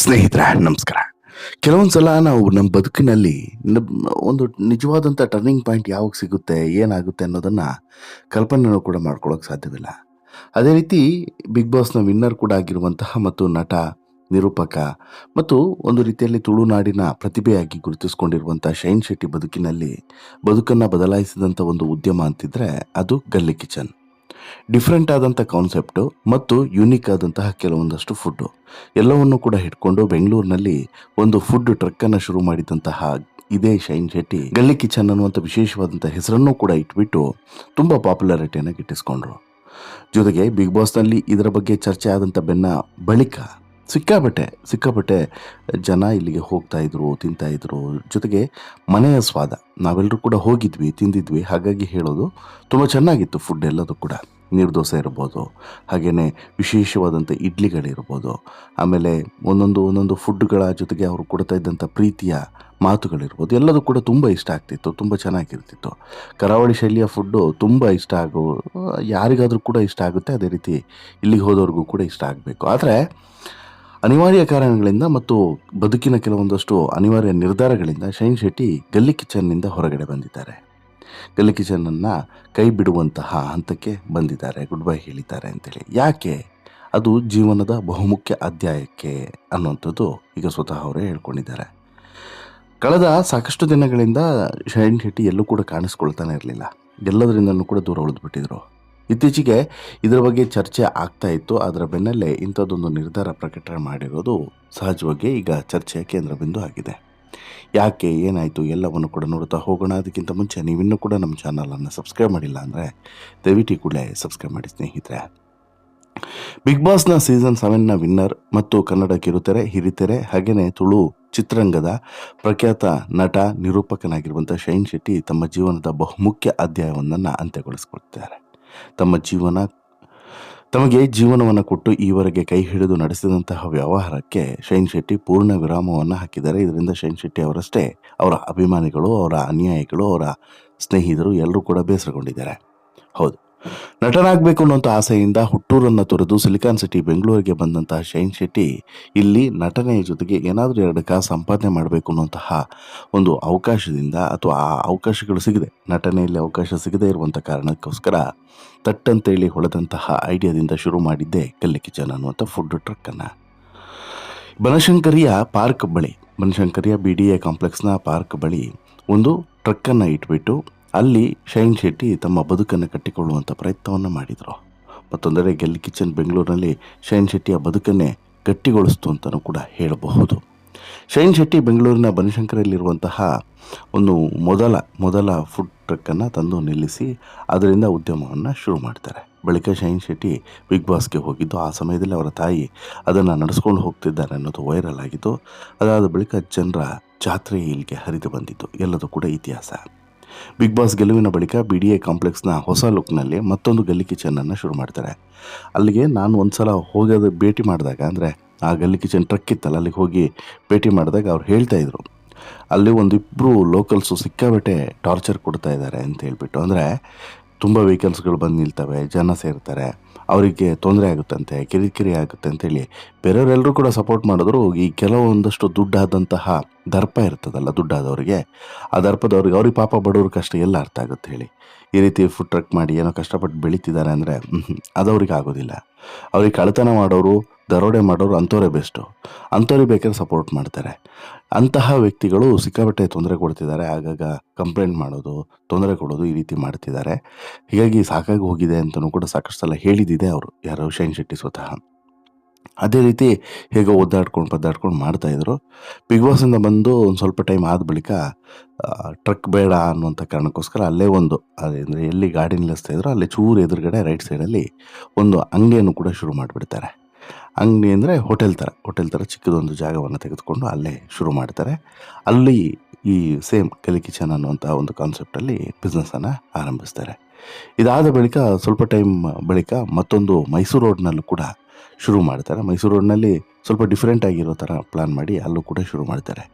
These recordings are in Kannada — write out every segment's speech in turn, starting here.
ಸ್ನೇಹಿತರೆ, ನಮಸ್ಕಾರ. ಕೆಲವೊಂದು ಸಲ ನಾವು ನಮ್ಮ ಬದುಕಿನಲ್ಲಿ ಒಂದು ನಿಜವಾದಂಥ ಟರ್ನಿಂಗ್ ಪಾಯಿಂಟ್ ಯಾವಾಗ ಸಿಗುತ್ತೆ, ಏನಾಗುತ್ತೆ ಅನ್ನೋದನ್ನು ಕಲ್ಪನೆನೂ ಕೂಡ ಮಾಡ್ಕೊಳ್ಳೋಕೆ ಸಾಧ್ಯವಿಲ್ಲ. ಅದೇ ರೀತಿ ಬಿಗ್ ಬಾಸ್ನ ವಿನ್ನರ್ ಕೂಡ ಆಗಿರುವಂತಹ ಮತ್ತು ನಟ, ನಿರೂಪಕ ಮತ್ತು ಒಂದು ರೀತಿಯಲ್ಲಿ ತುಳುನಾಡಿನ ಪ್ರತಿಭೆಯಾಗಿ ಗುರುತಿಸಿಕೊಂಡಿರುವಂಥ ಶೈನ್ ಶೆಟ್ಟಿ ಬದುಕಿನಲ್ಲಿ ಬದುಕನ್ನು ಬದಲಾಯಿಸಿದಂಥ ಒಂದು ಉದ್ಯಮ ಅಂತಿದ್ರೆ ಅದು ಗಲ್ಲಿ ಕಿಚನ್. ಡಿಫ್ರೆಂಟ್ ಆದಂಥ ಕಾನ್ಸೆಪ್ಟು ಮತ್ತು ಯುನೀಕ್ ಆದಂತಹ ಕೆಲವೊಂದಷ್ಟು ಫುಡ್ಡು. ಎಲ್ಲವನ್ನು ಕೂಡ ಹಿಡ್ಕೊಂಡು ಬೆಂಗಳೂರಿನಲ್ಲಿ ಒಂದು ಫುಡ್ ಟ್ರಕ್ಕನ್ನು ಶುರು ಮಾಡಿದಂತಹ ಇದೇ ಶೈನ್ ಶೆಟ್ಟಿ, ಗಲ್ಲಿ ಕಿಚನ್ ಅನ್ನುವಂಥ ವಿಶೇಷವಾದಂಥ ಹೆಸರನ್ನು ಕೂಡ ಇಟ್ಬಿಟ್ಟು ತುಂಬ ಪಾಪ್ಯುಲಾರಿಟಿಯನ್ನು ಗಿಟ್ಟಿಸ್ಕೊಂಡ್ರು. ಜೊತೆಗೆ ಬಿಗ್ ಬಾಸ್ನಲ್ಲಿ ಇದರ ಬಗ್ಗೆ ಚರ್ಚೆ ಆದಂಥ ಬೆನ್ನ ಬಳಿಕ ಸಿಕ್ಕಾಪಟ್ಟೆ ಸಿಕ್ಕಾಪಟ್ಟೆ ಜನ ಇಲ್ಲಿಗೆ ಹೋಗ್ತಾ ಇದ್ರು, ತಿಂತಾ ಇದ್ರು. ಜೊತೆಗೆ ಮನೆಯ ಸ್ವಾದ ನಾವೆಲ್ಲರೂ ಕೂಡ ಹೋಗಿದ್ವಿ, ತಿಂದಿದ್ವಿ. ಹಾಗಾಗಿ ಹೇಳೋದು ತುಂಬ ಚೆನ್ನಾಗಿತ್ತು ಫುಡ್ ಎಲ್ಲದೂ ಕೂಡ. ನೀರು ದೋಸೆ ಇರ್ಬೋದು ಹಾಗೆಯೇ ವಿಶೇಷವಾದಂಥ ಇಡ್ಲಿಗಳಿರ್ಬೋದು, ಆಮೇಲೆ ಒಂದೊಂದು ಒಂದೊಂದು ಫುಡ್ಗಳ ಜೊತೆಗೆ ಅವರು ಕೊಡ್ತಾ ಇದ್ದಂಥ ಪ್ರೀತಿಯ ಮಾತುಗಳಿರ್ಬೋದು, ಎಲ್ಲದೂ ಕೂಡ ತುಂಬ ಇಷ್ಟ ಆಗ್ತಿತ್ತು, ತುಂಬ ಚೆನ್ನಾಗಿರ್ತಿತ್ತು. ಕರಾವಳಿ ಶೈಲಿಯ ಫುಡ್ಡು ತುಂಬ ಇಷ್ಟ ಆಗೋ, ಯಾರಿಗಾದರೂ ಕೂಡ ಇಷ್ಟ ಆಗುತ್ತೆ, ಅದೇ ರೀತಿ ಇಲ್ಲಿಗೆ ಹೋದವ್ರಿಗೂ ಕೂಡ ಇಷ್ಟ ಆಗಬೇಕು. ಆದರೆ ಅನಿವಾರ್ಯ ಕಾರಣಗಳಿಂದ ಮತ್ತು ಬದುಕಿನ ಕೆಲವೊಂದಷ್ಟು ಅನಿವಾರ್ಯ ನಿರ್ಧಾರಗಳಿಂದ ಶೈನ್ ಶೆಟ್ಟಿ ಗಲ್ಲಿ ಕಿಚನ್ನಿಂದ ಹೊರಗಡೆ ಬಂದಿದ್ದಾರೆ. ಗಲ್ಲಿ ಕಿಚನನ್ನು ಕೈ ಬಿಡುವಂತಹ ಹಂತಕ್ಕೆ ಬಂದಿದ್ದಾರೆ. ಗುಡ್ ಬೈ ಹೇಳಿದ್ದಾರೆ ಅಂತೇಳಿ. ಯಾಕೆ? ಅದು ಜೀವನದ ಬಹುಮುಖ್ಯ ಅಧ್ಯಾಯಕ್ಕೆ ಅನ್ನುವಂಥದ್ದು ಈಗ ಸ್ವತಃ ಅವರೇ ಹೇಳ್ಕೊಂಡಿದ್ದಾರೆ. ಕಳೆದ ಸಾಕಷ್ಟು ದಿನಗಳಿಂದ ಶೈನ್ ಶೆಟ್ಟಿ ಎಲ್ಲೂ ಕೂಡ ಕಾಣಿಸ್ಕೊಳ್ತಾನೆ ಇರಲಿಲ್ಲ. ಎಲ್ಲದರಿಂದನೂ ಕೂಡ ದೂರ ಉಳಿದ್ಬಿಟ್ಟಿದ್ರು. ಇತ್ತೀಚೆಗೆ ಇದರ ಬಗ್ಗೆ ಚರ್ಚೆ ಆಗ್ತಾ ಇತ್ತು. ಅದರ ಬೆನ್ನಲ್ಲೇ ಇಂಥದ್ದೊಂದು ನಿರ್ಧಾರ ಪ್ರಕಟಣೆ ಮಾಡಿರೋದು ಸಹಜವಾಗಿ ಈಗ ಚರ್ಚೆಯ ಕೇಂದ್ರ ಬಿಂದು ಆಗಿದೆ. ಯಾಕೆ ಏನಾಯಿತು ಎಲ್ಲವನ್ನು ಕೂಡ ನೋಡ್ತಾ ಹೋಗೋಣ. ಅದಕ್ಕಿಂತ ಮುಂಚೆ ನೀವಿನ್ನೂ ಕೂಡ ನಮ್ಮ ಚಾನಲನ್ನು ಸಬ್ಸ್ಕ್ರೈಬ್ ಮಾಡಿಲ್ಲ ಅಂದರೆ ದಯವಿಟ್ಟು ಕೂಡಲೇ ಸಬ್ಸ್ಕ್ರೈಬ್ ಮಾಡಿ ಸ್ನೇಹಿತರೆ. ಬಿಗ್ ಬಾಸ್ನ ಸೀಸನ್ ಸೆವೆನ್ನ ವಿನ್ನರ್ ಮತ್ತು ಕನ್ನಡ ಕಿರುತೆರೆ, ಹಿರಿತೆರೆ ಹಾಗೆಯೇ ತುಳು ಚಿತ್ರರಂಗದ ಪ್ರಖ್ಯಾತ ನಟ, ನಿರೂಪಕನಾಗಿರುವಂಥ ಶೈನ್ ಶೆಟ್ಟಿ ತಮ್ಮ ಜೀವನದ ಬಹುಮುಖ್ಯ ಅಧ್ಯಾಯವೊಂದನ್ನು ಅಂತ್ಯಗೊಳಿಸಿಕೊಳ್ತಾರೆ ತಮ್ಮ ಜೀವನ ತಮಗೆ ಜೀವನವನ್ನು ಕೊಟ್ಟು ಈವರೆಗೆ ಕೈ ಹಿಡಿದು ನಡೆಸಿದಂತಹ ವ್ಯವಹಾರಕ್ಕೆ ಶೈನ್ ಶೆಟ್ಟಿ ಪೂರ್ಣ ವಿರಾಮವನ್ನು ಹಾಕಿದ್ದಾರೆ. ಇದರಿಂದ ಶೈನ್ ಶೆಟ್ಟಿ ಅವರಷ್ಟೇ ಅವರ ಅಭಿಮಾನಿಗಳು, ಅವರ ಅನುಯಾಯಿಗಳು, ಅವರ ಸ್ನೇಹಿತರು ಎಲ್ಲರೂ ಕೂಡ ಬೇಸರಗೊಂಡಿದ್ದಾರೆ. ಹೌದು. ನಟನಾಗಬೇಕು ಅನ್ನೋಂಥ ಆಸೆಯಿಂದ ಹುಟ್ಟೂರನ್ನು ತೊರೆದು ಸಿಲಿಕಾನ್ ಸಿಟಿ ಬೆಂಗಳೂರಿಗೆ ಬಂದಂತಹ ಶೈನ್ ಶೆಟ್ಟಿ ಇಲ್ಲಿ ನಟನೆಯ ಜೊತೆಗೆ ಏನಾದರೂ ಎರಡು ಕಾಸು ಸಂಪಾದನೆ ಮಾಡಬೇಕು ಅನ್ನುವಂತಹ ಒಂದು ಅವಕಾಶದಿಂದ ಅಥವಾ ಆ ಅವಕಾಶಗಳು ಸಿಗದೆ, ನಟನೆಯಲ್ಲಿ ಅವಕಾಶ ಸಿಗದೇ ಇರುವಂಥ ಕಾರಣಕ್ಕೋಸ್ಕರ ತಟ್ಟಂತೇಳಿ ಹೊಳೆದಂತಹ ಐಡಿಯಾದಿಂದ ಶುರು ಮಾಡಿದ್ದೆ ಕಲ್ಲಿ ಕಿಚನ್ ಅನ್ನುವಂಥ ಫುಡ್ ಟ್ರಕ್ಕನ್ನು ಬನಶಂಕರಿಯ ಪಾರ್ಕ್ ಬಳಿ, ಬನಶಂಕರಿಯ ಬಿ ಡಿ ಎ ಕಾಂಪ್ಲೆಕ್ಸ್ನ ಪಾರ್ಕ್ ಬಳಿ ಒಂದು ಟ್ರಕ್ಕನ್ನು ಇಟ್ಬಿಟ್ಟು ಅಲ್ಲಿ ಶೈನ್ ಶೆಟ್ಟಿ ತಮ್ಮ ಬದುಕನ್ನು ಕಟ್ಟಿಕೊಳ್ಳುವಂಥ ಪ್ರಯತ್ನವನ್ನು ಮಾಡಿದರು. ಮತ್ತೊಂದೆಡೆ ಗೆಲ್ಲಿ ಕಿಚನ್ ಬೆಂಗಳೂರಿನಲ್ಲಿ ಶೈನ್ ಶೆಟ್ಟಿಯ ಬದುಕನ್ನೇ ಗಟ್ಟಿಗೊಳಿಸ್ತು ಅಂತಲೂ ಕೂಡ ಹೇಳಬಹುದು. ಶೈನ್ ಶೆಟ್ಟಿ ಬೆಂಗಳೂರಿನ ಬನಶಂಕರಲ್ಲಿರುವಂತಹ ಒಂದು ಮೊದಲ ಮೊದಲ ಫುಡ್ ಟ್ರಕ್ಕನ್ನು ತಂದು ನಿಲ್ಲಿಸಿ ಅದರಿಂದ ಉದ್ಯಮವನ್ನು ಶುರು ಮಾಡ್ತಾರೆ. ಬಳಿಕ ಶೈನ್ ಶೆಟ್ಟಿ ಬಿಗ್ ಬಾಸ್ಗೆ ಹೋಗಿದ್ದು, ಆ ಸಮಯದಲ್ಲಿ ಅವರ ತಾಯಿ ಅದನ್ನು ನಡೆಸ್ಕೊಂಡು ಹೋಗ್ತಿದ್ದಾರೆ ಅನ್ನೋದು ವೈರಲ್ ಆಗಿತ್ತು ಅದಾದ ಬಳಿಕ ಜನರ ಜಾತ್ರೆ ಇಲ್ಲಿಗೆ ಹರಿದು ಬಂದಿತ್ತು ಎಲ್ಲದೂ ಕೂಡ ಇತಿಹಾಸ. ಬಿಗ್ ಬಾಸ್ ಗೆಲುವಿನ ಬಳಿಕ ಬಿ ಡಿ ಎ ಕಾಂಪ್ಲೆಕ್ಸ್ನ ಹೊಸ ಲುಕ್ನಲ್ಲಿ ಮತ್ತೊಂದು ಗಲ್ಲಿ ಕಿಚನನ್ನು ಶುರು ಮಾಡ್ತಾರೆ. ಅಲ್ಲಿಗೆ ನಾನು ಒಂದು ಸಲ ಹೋಗೋದು ಭೇಟಿ ಮಾಡಿದಾಗ ಅಂದರೆ ಆ ಗಲ್ಲಿ ಕಿಚನ್ ಟ್ರಕ್ ಇತ್ತಲ್ಲ, ಅಲ್ಲಿಗೆ ಹೋಗಿ ಭೇಟಿ ಮಾಡಿದಾಗ ಅವ್ರು ಹೇಳ್ತಾ ಇದ್ರು. ಅಲ್ಲಿ ಒಂದಿಬ್ಬರು ಲೋಕಲ್ಸು ಸಿಕ್ಕಾಬಟ್ಟೆ ಟಾರ್ಚರ್ ಕೊಡ್ತಾ ಇದ್ದಾರೆ ಅಂತ ಹೇಳ್ಬಿಟ್ಟು. ಅಂದರೆ ತುಂಬ ವೆಹಿಕಲ್ಸ್ಗಳು ಬಂದು ನಿಲ್ತವೆ, ಜನ ಸೇರ್ತಾರೆ. ಅವರಿಗೆ ತೊಂದರೆ ಆಗುತ್ತಂತೆ, ಕಿರಿಕಿರಿ ಆಗುತ್ತೆ ಅಂತೇಳಿ ಬೇರೆಯವರೆಲ್ಲರೂ ಕೂಡ ಸಪೋರ್ಟ್ ಮಾಡಿದ್ರು. ಈ ಕೆಲವೊಂದಷ್ಟು ದುಡ್ಡಾದಂತಹ ದರ್ಪ ಇರ್ತದಲ್ಲ, ದುಡ್ಡಾದವರಿಗೆ, ಆ ದರ್ಪದವ್ರಿಗೆ ಅವ್ರಿಗೆ ಪಾಪ ಬಡವ್ರ ಕಷ್ಟ ಎಲ್ಲ ಅರ್ಥ ಆಗುತ್ತೆ ಹೇಳಿ. ಈ ರೀತಿ ಫುಡ್ ಟ್ರಕ್ ಮಾಡಿ ಏನೋ ಕಷ್ಟಪಟ್ಟು ಬೆಳೀತಿದ್ದಾರೆ ಅಂದರೆ ಅದು ಅವ್ರಿಗೆ ಆಗೋದಿಲ್ಲ. ಅವ್ರಿಗೆ ಕಳ್ತನ ಮಾಡೋರು ದರೋಡೆ ಮಾಡೋರು ಅಂಥವರೇ ಬೆಸ್ಟು. ಅಂಥವ್ರಿಗೆ ಬೇಕಾದ್ರೆ ಸಪೋರ್ಟ್ ಮಾಡ್ತಾರೆ. ಅಂತಹ ವ್ಯಕ್ತಿಗಳು ಸಿಕ್ಕಾಪಟ್ಟೆ ತೊಂದರೆ ಕೊಡ್ತಿದ್ದಾರೆ. ಆಗಾಗ ಕಂಪ್ಲೇಂಟ್ ಮಾಡೋದು, ತೊಂದರೆ ಕೊಡೋದು ಈ ರೀತಿ ಮಾಡ್ತಿದ್ದಾರೆ. ಹೀಗಾಗಿ ಸಾಕಾಗಿ ಹೋಗಿದೆ ಅಂತಲೂ ಕೂಡ ಸಾಕಷ್ಟು ಸಲ ಹೇಳಿದ್ದಿದೆ ಅವರು. ಯಾರೋ ಶೈನ್ ಶೆಟ್ಟಿ ಸ್ವತಃ. ಅದೇ ರೀತಿ ಹೇಗೋ ಒದ್ದಾಡ್ಕೊಂಡು ಪದ್ದಾಡ್ಕೊಂಡು ಮಾಡ್ತಾಯಿದ್ರು ಬಿಗ್ ಬಾಸಿಂದ ಬಂದು ಒಂದು ಸ್ವಲ್ಪ ಟೈಮ್ ಆದ ಬಳಿಕ ಟ್ರಕ್ ಬೇಡ ಅನ್ನುವಂಥ ಕಾರಣಕ್ಕೋಸ್ಕರ ಅಲ್ಲೇ ಒಂದು ಅಂದರೆ ಎಲ್ಲಿ ಗಾಡಿ ನಿಲ್ಲಿಸ್ತಾ ಇದ್ರು ಅಲ್ಲಿ ಚೂರು ಎದುರುಗಡೆ ರೈಟ್ ಸೈಡಲ್ಲಿ ಒಂದು ಅಂಗಡಿಯನ್ನು ಕೂಡ ಶುರು ಮಾಡಿಬಿಡ್ತಾರೆ. ಅಂಗಡಿ ಅಂದರೆ ಹೋಟೆಲ್ ಥರ ಹೋಟೆಲ್ ಥರ ಚಿಕ್ಕದೊಂದು ಜಾಗವನ್ನು ತೆಗೆದುಕೊಂಡು ಅಲ್ಲೇ ಶುರು ಮಾಡ್ತಾರೆ. ಅಲ್ಲಿ ಈ ಸೇಮ್ ಕಲಿ ಕಿಚನ್ ಅನ್ನುವಂಥ ಒಂದು ಕಾನ್ಸೆಪ್ಟಲ್ಲಿ ಬಿಸ್ನೆಸ್ಸನ್ನು ಆರಂಭಿಸ್ತಾರೆ. ಇದಾದ ಬಳಿಕ ಸ್ವಲ್ಪ ಟೈಮ್ ಬಳಿಕ ಮತ್ತೊಂದು ಮೈಸೂರು ರೋಡ್ನಲ್ಲೂ ಕೂಡ ಶುರು ಮಾಡ್ತಾರೆ. ಮೈಸೂರು ರೋಡ್ನಲ್ಲಿ ಸ್ವಲ್ಪ ಡಿಫ್ರೆಂಟ್ ಆಗಿರೋ ಥರ ಪ್ಲ್ಯಾನ್ ಮಾಡಿ ಅಲ್ಲೂ ಕೂಡ ಶುರು ಮಾಡ್ತಾರೆ.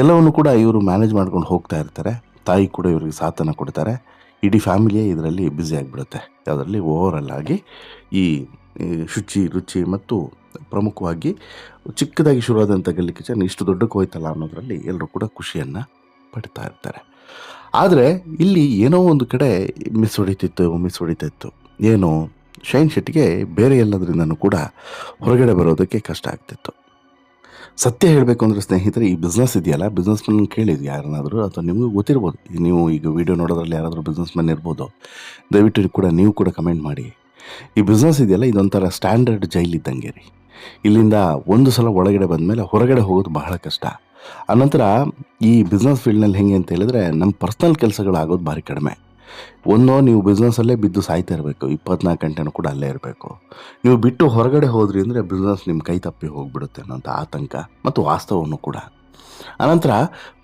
ಎಲ್ಲವನ್ನು ಕೂಡ ಇವರು ಮ್ಯಾನೇಜ್ ಮಾಡ್ಕೊಂಡು ಹೋಗ್ತಾ ಇರ್ತಾರೆ. ತಾಯಿ ಕೂಡ ಇವರಿಗೆ ಸಾಥನ ಕೊಡ್ತಾರೆ. ಇಡೀ ಫ್ಯಾಮಿಲಿಯೇ ಇದರಲ್ಲಿ ಬ್ಯುಸಿ ಆಗಿಬಿಡುತ್ತೆ. ಅದರಲ್ಲಿ ಓವರಲ್ ಆಗಿ ಈ ಈ ಶುಚಿ, ರುಚಿ ಮತ್ತು ಪ್ರಮುಖವಾಗಿ ಚಿಕ್ಕದಾಗಿ ಶುರುವಾದಂಥ ಗಲ್ಲಿ ಕಿಚನ್ ಇಷ್ಟು ದೊಡ್ಡಕ್ಕೆ ಹೋಯ್ತಲ್ಲ ಅನ್ನೋದರಲ್ಲಿ ಎಲ್ಲರೂ ಕೂಡ ಖುಷಿಯನ್ನು ಪಡ್ತಾ ಇರ್ತಾರೆ. ಆದರೆ ಇಲ್ಲಿ ಏನೋ ಒಂದು ಕಡೆ ಮಿಸ್ ಹೊಡಿತಿತ್ತು ಮಿಸ್ ಹೊಡಿತಿತ್ತು. ಏನು, ಶೈನ್ ಶೆಟ್ಟಿಗೆ ಬೇರೆ ಎಲ್ಲದರಿಂದನೂ ಕೂಡ ಹೊರಗಡೆ ಬರೋದಕ್ಕೆ ಕಷ್ಟ ಆಗ್ತಿತ್ತು. ಸತ್ಯ ಹೇಳಬೇಕು ಅಂದರೆ ಸ್ನೇಹಿತರೆ, ಈ ಬಿಸ್ನೆಸ್ ಇದೆಯಲ್ಲ ಬಿಸ್ನೆಸ್ ಮನ್ ಕೇಳಿದ್ವಿ ಯಾರನ್ನಾದರೂ? ಅಥವಾ ನಿಮಗೂ ಗೊತ್ತಿರ್ಬೋದು? ನೀವು ಈಗ ವಿಡಿಯೋ ನೋಡೋದ್ರಲ್ಲಿ ಯಾರಾದರೂ ಬಿಸ್ನೆಸ್ ಮನ್ ಇರ್ಬೋದು? ದಯವಿಟ್ಟು ಕೂಡ ನೀವು ಕೂಡ ಕಮೆಂಟ್ ಮಾಡಿ. ಈ ಬಿಸ್ನೆಸ್ ಇದೆಯಲ್ಲ, ಇದೊಂಥರ ಸ್ಟ್ಯಾಂಡರ್ಡ್ ಜೈಲ್ ಇದ್ದಂಗೆ ರೀ. ಇಲ್ಲಿಂದ ಒಂದು ಸಲ ಒಳಗಡೆ ಬಂದಮೇಲೆ ಹೊರಗಡೆ ಹೋಗೋದು ಬಹಳ ಕಷ್ಟ. ಅನಂತರ ಈ ಬಿಸ್ನೆಸ್ ಫೀಲ್ಡ್ನಲ್ಲಿ ಹೆಂಗೆ ಅಂತ ಹೇಳಿದ್ರೆ ನಮ್ಮ ಪರ್ಸ್ನಲ್ ಕೆಲಸಗಳಾಗೋದು ಭಾರಿ ಕಡಿಮೆ. ಒಂದೋ ನೀವು ಬಿಸ್ನೆಸ್ಸಲ್ಲೇ ಬಿದ್ದು ಸಾಯ್ತಾ ಇರಬೇಕು, ಇಪ್ಪತ್ನಾಲ್ಕು ಗಂಟೆನೂ ಕೂಡ ಅಲ್ಲೇ ಇರಬೇಕು. ನೀವು ಬಿಟ್ಟು ಹೊರಗಡೆ ಹೋದ್ರಿ ಅಂದರೆ ಬಿಸ್ನೆಸ್ ನಿಮ್ಮ ಕೈ ತಪ್ಪಿ ಹೋಗಿಬಿಡುತ್ತೆ ಅನ್ನೋಂಥ ಆತಂಕ ಮತ್ತು ವಾಸ್ತವವನ್ನು ಕೂಡ. ಅನಂತರ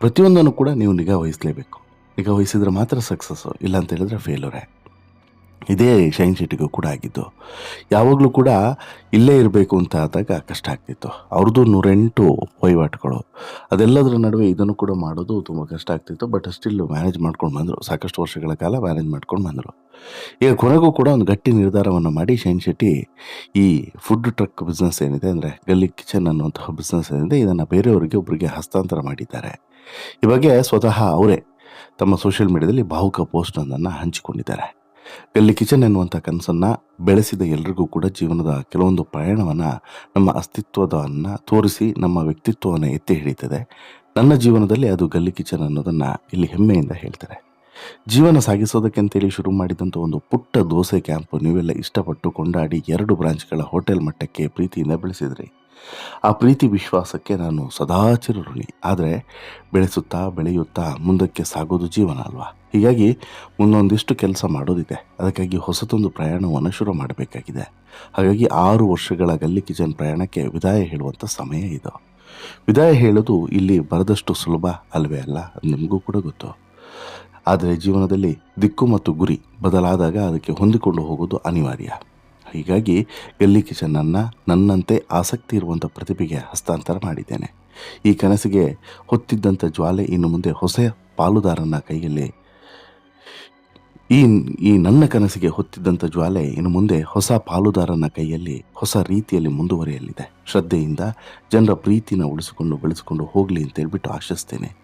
ಪ್ರತಿಯೊಂದನ್ನು ಕೂಡ ನೀವು ನಿಗಾ ವಹಿಸಲೇಬೇಕು. ನಿಗಾ ವಹಿಸಿದ್ರೆ ಮಾತ್ರ ಸಕ್ಸಸ್ಸು ಇಲ್ಲ ಅಂತ ಹೇಳಿದ್ರೆ ಫೇಲ್ಯೂರೇ ಇದೇ ಶೈನ್ ಶೆಟ್ಟಿಗೂ ಕೂಡ ಆಗಿದ್ದು, ಯಾವಾಗಲೂ ಕೂಡ ಇಲ್ಲೇ ಇರಬೇಕು ಅಂತ ಆದಾಗ ಕಷ್ಟ ಆಗ್ತಿತ್ತು. ಅವ್ರದ್ದು ನೂರೆಂಟು ವಹಿವಾಟುಗಳು. ಅದೆಲ್ಲದರ ನಡುವೆ ಇದನ್ನು ಕೂಡ ಮಾಡೋದು ತುಂಬ ಕಷ್ಟ ಆಗ್ತಿತ್ತು ಬಟ್ ಸ್ಟಿಲ್ ಮ್ಯಾನೇಜ್ ಮಾಡ್ಕೊಂಡು ಬಂದರು. ಸಾಕಷ್ಟು ವರ್ಷಗಳ ಕಾಲ ಮ್ಯಾನೇಜ್ ಮಾಡ್ಕೊಂಡು ಬಂದರು. ಈಗ ಕೊನೆಗೂ ಕೂಡ ಒಂದು ಗಟ್ಟಿ ನಿರ್ಧಾರವನ್ನು ಮಾಡಿ ಶೈನ್ ಶೆಟ್ಟಿ ಈ ಫುಡ್ ಟ್ರಕ್ ಬಿಸ್ನೆಸ್ ಏನಿದೆ ಅಂದರೆ ಗಲ್ಲಿ ಕಿಚನ್ ಅನ್ನುವಂತಹ ಬಿಸ್ನೆಸ್ ಏನಿದೆ, ಇದನ್ನು ಬೇರೆಯವರಿಗೆ ಒಬ್ಬರಿಗೆ ಹಸ್ತಾಂತರ ಮಾಡಿದ್ದಾರೆ. ಈ ಬಗ್ಗೆ ಸ್ವತಃ ಅವರೇ ತಮ್ಮ ಸೋಷಿಯಲ್ ಮೀಡಿಯಾದಲ್ಲಿ ಭಾವುಕ ಪೋಸ್ಟೊಂದನ್ನು ಹಂಚಿಕೊಂಡಿದ್ದಾರೆ. ಗಲ್ಲಿ ಕಿಚನ್ ಎನ್ನುವಂಥ ಕನಸನ್ನು ಬೆಳೆಸಿದ ಎಲ್ರಿಗೂ ಕೂಡ ಜೀವನದ ಕೆಲವೊಂದು ಪ್ರಯಾಣವನ್ನು ನಮ್ಮ ಅಸ್ತಿತ್ವವನ್ನು ತೋರಿಸಿ ನಮ್ಮ ವ್ಯಕ್ತಿತ್ವವನ್ನು ಎತ್ತಿ ಹಿಡಿತದೆ ನನ್ನ ಜೀವನದಲ್ಲಿ ಅದು ಗಲ್ಲಿ ಕಿಚನ್ ಅನ್ನೋದನ್ನು ಇಲ್ಲಿ ಹೆಮ್ಮೆಯಿಂದ ಹೇಳ್ತಾರೆ. ಜೀವನ ಸಾಗಿಸೋದಕ್ಕೆ ಅಂತೇಳಿ ಶುರು ಮಾಡಿದಂಥ ಒಂದು ಪುಟ್ಟ ದೋಸೆ ಕ್ಯಾಂಪು ನೀವೆಲ್ಲ ಇಷ್ಟಪಟ್ಟು ಕೊಂಡಾಡಿ ಎರಡು ಬ್ರಾಂಚ್ಗಳ ಹೋಟೆಲ್ ಮಟ್ಟಕ್ಕೆ ಪ್ರೀತಿಯಿಂದ ಬೆಳೆಸಿದ್ರಿ. ಆ ಪ್ರೀತಿ ವಿಶ್ವಾಸಕ್ಕೆ ನಾನು ಸದಾ ಆದರೆ ಬೆಳೆಸುತ್ತಾ ಬೆಳೆಯುತ್ತಾ ಮುಂದಕ್ಕೆ ಸಾಗೋದು ಜೀವನ ಅಲ್ವಾ? ಹೀಗಾಗಿ ಮುಂದೊಂದಿಷ್ಟು ಕೆಲಸ ಮಾಡೋದಿದೆ. ಅದಕ್ಕಾಗಿ ಹೊಸತೊಂದು ಪ್ರಯಾಣವನ್ನು ಶುರು ಮಾಡಬೇಕಾಗಿದೆ. ಹಾಗಾಗಿ ಆರು ವರ್ಷಗಳ ಗಲ್ಲಿ ಕಿಚನ್ ಪ್ರಯಾಣಕ್ಕೆ ವಿದಾಯ ಹೇಳುವಂಥ ಸಮಯ ಇದು. ವಿದಾಯ ಹೇಳೋದು ಇಲ್ಲಿ ಬರದಷ್ಟು ಸುಲಭ ಅಲ್ವೇ ಅಲ್ಲ? ನಿಮಗೂ ಕೂಡ ಗೊತ್ತು. ಆದರೆ ಜೀವನದಲ್ಲಿ ದಿಕ್ಕು ಮತ್ತು ಗುರಿ ಬದಲಾದಾಗ ಅದಕ್ಕೆ ಹೊಂದಿಕೊಂಡು ಹೋಗೋದು ಅನಿವಾರ್ಯ. ಹೀಗಾಗಿ ಗಲ್ಲಿ ಕಿಚನನ್ನು ನನ್ನಂತೆ ಆಸಕ್ತಿ ಇರುವಂಥ ಪ್ರತಿಭೆಗೆ ಹಸ್ತಾಂತರ ಮಾಡಿದ್ದೇನೆ. ಈ ಕನಸಿಗೆ ಹೊತ್ತಿದ್ದಂಥ ಜ್ವಾಲೆ ಇನ್ನು ಮುಂದೆ ಹೊಸ ಪಾಲುದಾರನ ಕೈಯಲ್ಲಿ ಈ ಈ ನನ್ನ ಕನಸಿಗೆ ಹೊತ್ತಿದ್ದಂಥ ಜ್ವಾಲೆ ಇನ್ನು ಮುಂದೆ ಹೊಸ ಪಾಲುದಾರನ ಕೈಯಲ್ಲಿ ಹೊಸ ರೀತಿಯಲ್ಲಿ ಮುಂದುವರಿಯಲಿದೆ. ಶ್ರದ್ಧೆಯಿಂದ ಜನರ ಪ್ರೀತಿನ ಉಳಿಸಿಕೊಂಡು ಬೆಳೆಸಿಕೊಂಡು ಹೋಗಲಿ ಅಂತ ಹೇಳ್ಬಿಟ್ಟು ಆಶಿಸ್ತೇನೆ.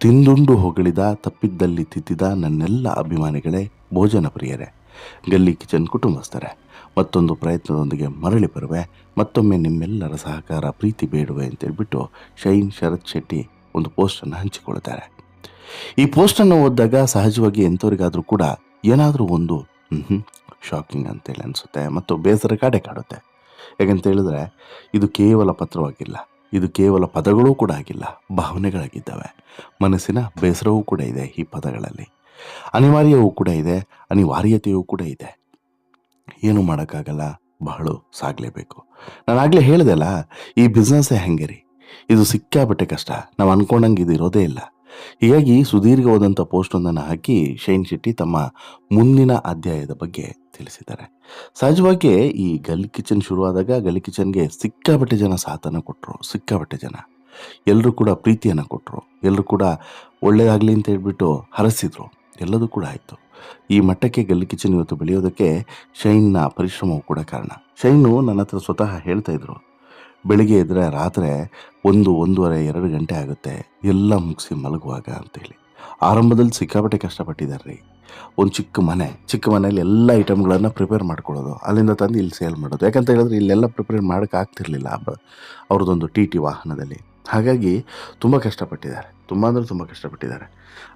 ತಿಂದುಂಡು ಹೊಗಳಿದ, ತಪ್ಪಿದ್ದಲ್ಲಿ ತಿದ್ದಿದ ನನ್ನೆಲ್ಲ ಅಭಿಮಾನಿಗಳೇ ಭೋಜನ ಪ್ರಿಯರೇ, ಗಲ್ಲಿ ಕಿಚನ್ ಕುಟುಂಬಸ್ಥರೇ. ಮತ್ತೊಂದು ಪ್ರಯತ್ನದೊಂದಿಗೆ ಮರಳಿ ಬರುವೆ. ಮತ್ತೊಮ್ಮೆ ನಿಮ್ಮೆಲ್ಲರ ಸಹಕಾರ, ಪ್ರೀತಿ ಬೇಡುವೆ ಅಂತೇಳ್ಬಿಟ್ಟು ಶೈನ್ ಶರತ್ ಶೆಟ್ಟಿ ಒಂದು ಪೋಸ್ಟನ್ನು ಹಂಚಿಕೊಳ್ತಾರೆ ಈ ಪೋಸ್ಟನ್ನು ಓದಿದಾಗ ಸಹಜವಾಗಿ ಎಂಥವರಿಗಾದರೂ ಕೂಡ ಏನಾದರೂ ಒಂದು ಶಾಕಿಂಗ್ ಅಂತೇಳಿ ಅನಿಸುತ್ತೆ ಮತ್ತು ಬೇಸರ ಕಾಡೆ ಕಾಡುತ್ತೆ. ಯಾಕಂತ ಹೇಳಿದ್ರೆ, ಇದು ಕೇವಲ ಪತ್ರವಾಗಿಲ್ಲ. ಇದು ಕೇವಲ ಪದಗಳೂ ಕೂಡ ಆಗಿಲ್ಲ, ಭಾವನೆಗಳಾಗಿದ್ದಾವೆ. ಮನಸ್ಸಿನ ಬೇಸರವೂ ಕೂಡ ಇದೆ ಈ ಪದಗಳಲ್ಲಿ. ಅನಿವಾರ್ಯವೂ ಕೂಡ ಇದೆ, ಅನಿವಾರ್ಯತೆಯೂ ಕೂಡ ಇದೆ. ಏನು ಮಾಡೋಕ್ಕಾಗಲ್ಲ, ಬಹಳ ಸಾಗಲೇಬೇಕು. ನಾನು ಆಗಲೇ ಹೇಳಿದೆಲ್ಲ ಈ ಬಿಸ್ನೆಸ್ಸೇ ಹೆಂಗೆ ರೀ? ಇದು ಸಿಕ್ಕಾಬಿಟ್ಟೆ ಕಷ್ಟ. ನಾವು ಅನ್ಕೊಂಡಂಗೆ ಇದು ಇರೋದೇ ಇಲ್ಲ. ಹೀಗಾಗಿ ಸುದೀರ್ಘವಾದಂಥ ಪೋಸ್ಟೊಂದನ್ನು ಹಾಕಿ ಶೈನ್ ಶೆಟ್ಟಿ ತಮ್ಮ ಮುಂದಿನ ಅಧ್ಯಾಯದ ಬಗ್ಗೆ ತಿಳಿಸಿದ್ದಾರೆ. ಸಹಜವಾಗಿ ಈ ಗಲ್ಲಿ ಕಿಚನ್ ಶುರುವಾದಾಗ ಗಲ್ಲಿ ಕಿಚನ್ಗೆ ಸಿಕ್ಕಾಬಟ್ಟೆ ಜನ ಸಾಥನ್ನು ಕೊಟ್ಟರು ಸಿಕ್ಕಾಬಟ್ಟೆ ಜನ. ಎಲ್ಲರೂ ಕೂಡ ಪ್ರೀತಿಯನ್ನು ಕೊಟ್ಟರು ಎಲ್ಲರೂ ಕೂಡ ಒಳ್ಳೆಯದಾಗಲಿ ಅಂತ ಹೇಳ್ಬಿಟ್ಟು ಹರಸಿದ್ರು ಎಲ್ಲದೂ ಕೂಡ ಆಯಿತು. ಈ ಮಟ್ಟಕ್ಕೆ ಗಲ್ಲಿ ಕಿಚನ್ ಇವತ್ತು ಬೆಳೆಯೋದಕ್ಕೆ ಶೈನ್ನ ಪರಿಶ್ರಮವು ಕೂಡ ಕಾರಣ. ಶೈನು ನನ್ನ ಹತ್ರ ಸ್ವತಃ ಹೇಳ್ತಾ ಇದ್ರು, ಬೆಳಿಗ್ಗೆ ಇದ್ರೆ ರಾತ್ರಿ ಒಂದು, ಒಂದೂವರೆ, ಎರಡು ಗಂಟೆ ಆಗುತ್ತೆ, ಎಲ್ಲ ಮುಗಿಸಿ ಮಲಗುವಾಗ ಅಂತೇಳಿ ಆರಂಭದಲ್ಲಿ ಸಿಕ್ಕಾಪಟ್ಟೆ ಕಷ್ಟಪಟ್ಟಿದ್ದಾರೆ ರೀ ಒಂದು ಚಿಕ್ಕ ಮನೆ, ಚಿಕ್ಕ ಮನೆಯಲ್ಲಿ ಎಲ್ಲ ಐಟಮ್ಗಳನ್ನು ಪ್ರಿಪೇರ್ ಮಾಡ್ಕೊಳ್ಳೋದು, ಅಲ್ಲಿಂದ ತಂದು ಇಲ್ಲಿ ಸೇಲ್ ಮಾಡೋದು. ಯಾಕಂತ ಹೇಳಿದ್ರೆ ಇಲ್ಲೆಲ್ಲ ಪ್ರಿಪೇರ್ ಮಾಡೋಕ್ಕೆ ಆಗ್ತಿರ್ಲಿಲ್ಲ ಅವ್ರದ್ದೊಂದು ಟಿ ಟಿ ವಾಹನದಲ್ಲಿ. ಹಾಗಾಗಿ ತುಂಬ ಕಷ್ಟಪಟ್ಟಿದ್ದಾರೆ, ತುಂಬ ಅಂದರೆ ತುಂಬ ಕಷ್ಟಪಟ್ಟಿದ್ದಾರೆ.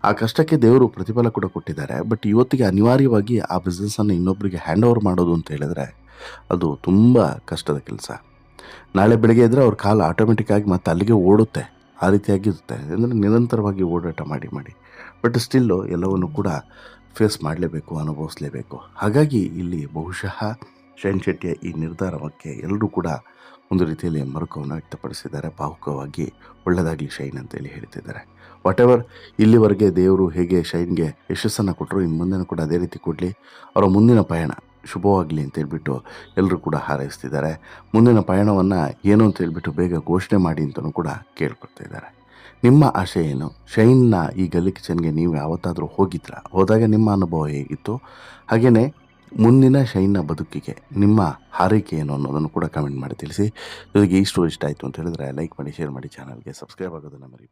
ಆ ಕಷ್ಟಕ್ಕೆ ದೇವರು ಪ್ರತಿಫಲ ಕೂಡ ಕೊಟ್ಟಿದ್ದಾರೆ. ಬಟ್ ಇವತ್ತಿಗೆ ಅನಿವಾರ್ಯವಾಗಿ ಆ ಬಿಸ್ನೆಸ್ಸನ್ನು ಇನ್ನೊಬ್ಬರಿಗೆ ಹ್ಯಾಂಡ್ ಓವರ್ ಮಾಡೋದು ಅಂತ ಹೇಳಿದ್ರೆ ಅದು ತುಂಬ ಕಷ್ಟದ ಕೆಲಸ. ನಾಳೆ ಬೆಳಗ್ಗೆ ಇದ್ದರೆ ಅವ್ರ ಕಾಲು ಆಟೋಮೆಟಿಕ್ಕಾಗಿ ಮತ್ತೆ ಅಲ್ಲಿಗೆ ಓಡುತ್ತೆ. ಆ ರೀತಿಯಾಗಿರುತ್ತೆ ಅಂದರೆ ನಿರಂತರವಾಗಿ ಓಡಾಟ ಮಾಡಿ ಮಾಡಿ. ಬಟ್ ಸ್ಟಿಲ್ಲು ಎಲ್ಲವನ್ನು ಕೂಡ ಫೇಸ್ ಮಾಡಲೇಬೇಕು, ಅನುಭವಿಸಲೇಬೇಕು. ಹಾಗಾಗಿ ಇಲ್ಲಿ ಬಹುಶಃ ಶೈನ್ ಶೆಟ್ಟಿಯ ಈ ನಿರ್ಧಾರಕ್ಕೆ ಎಲ್ಲರೂ ಕೂಡ ಒಂದು ರೀತಿಯಲ್ಲಿ ಮರುಕವನ್ನು ವ್ಯಕ್ತಪಡಿಸಿದ್ದಾರೆ. ಭಾವುಕವಾಗಿ ಒಳ್ಳೆಯದಾಗಲಿ ಶೈನ್ ಅಂತೇಳಿ ಹೇಳ್ತಿದ್ದಾರೆ. ವಾಟ್ ಎವರ್ ಇಲ್ಲಿವರೆಗೆ ದೇವರು ಹೇಗೆ ಶೈನ್ಗೆ ಯಶಸ್ಸನ್ನು ಕೊಟ್ಟರು, ಇನ್ನು ಮುಂದೆ ಕೂಡ ಅದೇ ರೀತಿ ಕೊಡಲಿ. ಅವರ ಮುಂದಿನ ಪಯಣ ಶುಭವಾಗಲಿ ಅಂತ ಹೇಳ್ಬಿಟ್ಟು ಎಲ್ಲರೂ ಕೂಡ ಹಾರೈಸ್ತಿದ್ದಾರೆ. ಮುಂದಿನ ಪಯಣವನ್ನು ಏನು ಅಂತ ಹೇಳಿಬಿಟ್ಟು ಬೇಗ ಘೋಷಣೆ ಮಾಡಿ ಅಂತಲೂ ಕೂಡ ಕೇಳ್ಕೊಳ್ತಾ ಇದ್ದಾರೆ. ನಿಮ್ಮ ಆಶೆ ಏನು? ಶೈನ್ನ ಈ ಗಲ್ಲಿ ಕಿಚನ್ಗೆ ನೀವು ಯಾವತ್ತಾದರೂ ಹೋಗಿದ್ರಾ? ಹೋದಾಗ ನಿಮ್ಮ ಅನುಭವ ಹೇಗಿತ್ತು? ಹಾಗೆಯೇ ಮುಂದಿನ ಶೈನ ಬದುಕಿಗೆ ನಿಮ್ಮ ಹಾರೈಕೆ ಏನು ಅನ್ನೋದನ್ನು ಕೂಡ ಕಮೆಂಟ್ ಮಾಡಿ ತಿಳಿಸಿ. ಜೊತೆಗೆ ಈ ಸ್ಟೋರಿ ಇಷ್ಟ ಆಯಿತು ಅಂತ ಹೇಳಿದ್ರೆ ಲೈಕ್ ಮಾಡಿ ಶೇರ್ ಮಾಡಿ ಚಾನಲ್ಗೆ ಸಬ್ಸ್ಕ್ರೈಬ್ ಆಗೋದನ್ನು ಮರಿ